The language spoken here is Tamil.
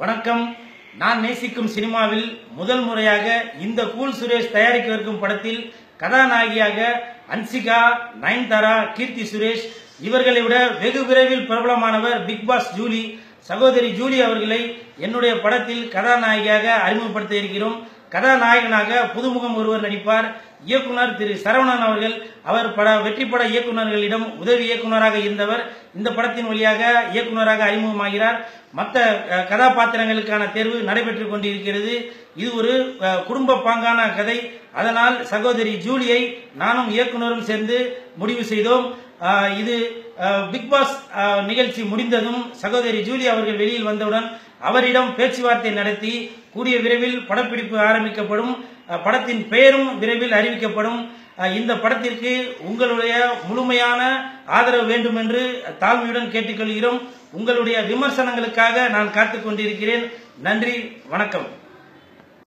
வணக்கம். நான் நேசிக்கும் சினிமாவில் முதல் முறையாக இந்த கூல் சுரேஷ் தயாரிக்கவிருக்கும் படத்தில் கதாநாயகியாக அன்சிகா நயன்தாரா கீர்த்தி சுரேஷ் இவர்களை விட வெகு விரைவில் பிரபலமானவர் பிக் பாஸ் ஜூலி சகோதரி ஜூலி அவர்களை என்னுடைய படத்தில் கதாநாயகியாக அறிமுகப்படுத்த இருக்கிறோம். கதாநாயகனாக புதுமுகம் ஒருவர் நடிப்பார். இயக்குனர் திரு சரவணன் அவர்கள் அவர் பட வெற்றி பட இயக்குனர்களிடம் உதவி இயக்குனராக இருந்தவர். இந்த படத்தின் வழியாக இயக்குனராக அறிமுகமாகிறார். மற்ற கதாபாத்திரங்களுக்கான தேர்வு நடைபெற்றுக் கொண்டிருக்கிறது. இது ஒரு குடும்ப பாங்கான கதை. அதனால் சகோதரி ஜூலியை நானும் இயக்குனரும் சேர்ந்து முடிவு செய்தோம். இது பிக் பாஸ் நிகழ்ச்சி முடிந்ததும் சகோதரி ஜூலி அவர்கள் வெளியில் வந்தவுடன் அவரிடம் பேச்சுவார்த்தை நடத்தி கூடிய விரைவில் படப்பிடிப்பு ஆரம்பிக்கப்படும் படத்தின் பெயரும் விரைவில் அறிவிக்கப்படும். இந்த படத்திற்கு உங்களுடைய முழுமையான ஆதரவு வேண்டும் என்று தாழ்மையுடன் கேட்டுக்கொள்கிறோம். உங்களுடைய விமர்சனங்களுக்காக நான் காத்துக் கொண்டிருக்கிறேன் நன்றி வணக்கம்.